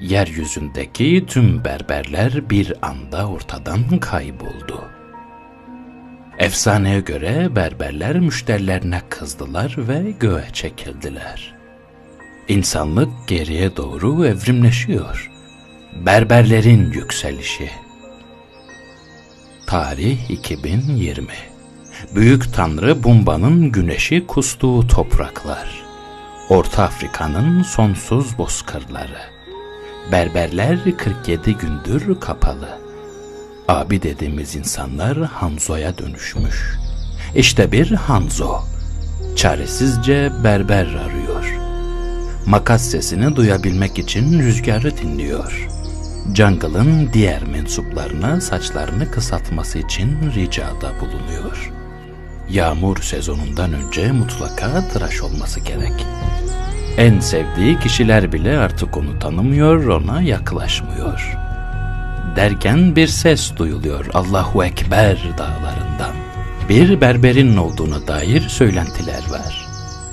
Yeryüzündeki tüm berberler bir anda ortadan kayboldu. Efsaneye göre berberler müşterilerine kızdılar ve göğe çekildiler. İnsanlık geriye doğru evrimleşiyor. Berberlerin yükselişi. Tarih 2020 Büyük Tanrı Bumba'nın güneşi kustuğu topraklar. Orta Afrika'nın sonsuz bozkırları. Berberler 47 gündür kapalı. Abi dediğimiz insanlar Hanzo'ya dönüşmüş. İşte bir Hanzo. Çaresizce berber arıyor. Makas sesini duyabilmek için rüzgarı dinliyor. Jungle'ın diğer mensuplarına saçlarını kısaltması için ricada bulunuyor. Yağmur sezonundan önce mutlaka tıraş olması gerek. En sevdiği kişiler bile artık onu tanımıyor, ona yaklaşmıyor. Derken bir ses duyuluyor Allahu Ekber dağlarından. Bir berberin olduğuna dair söylentiler var.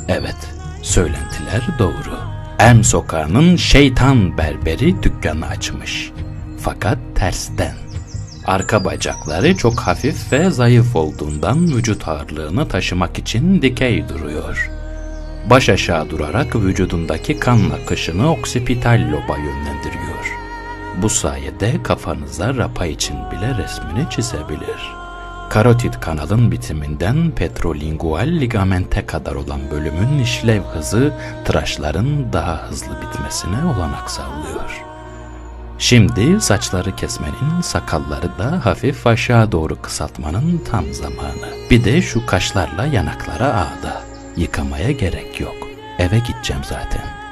Evet, söylentiler doğru. Em sokağının şeytan berberi dükkanı açmış. Fakat tersten. Arka bacakları çok hafif ve zayıf olduğundan vücut ağırlığını taşımak için dikey duruyor. Baş aşağı durarak vücudundaki kan akışını oksipital loba yönlendiriyor. Bu sayede kafanıza rapa için bile resmini çizebilir. Karotit kanalın bitiminden petrolingual ligamente kadar olan bölümün işlev hızı tıraşların daha hızlı bitmesine olanak sağlıyor. Şimdi saçları kesmenin, sakalları da hafif aşağı doğru kısaltmanın tam zamanı. Bir de şu kaşlarla yanaklara ağda. Yıkamaya gerek yok. Eve gideceğim zaten.''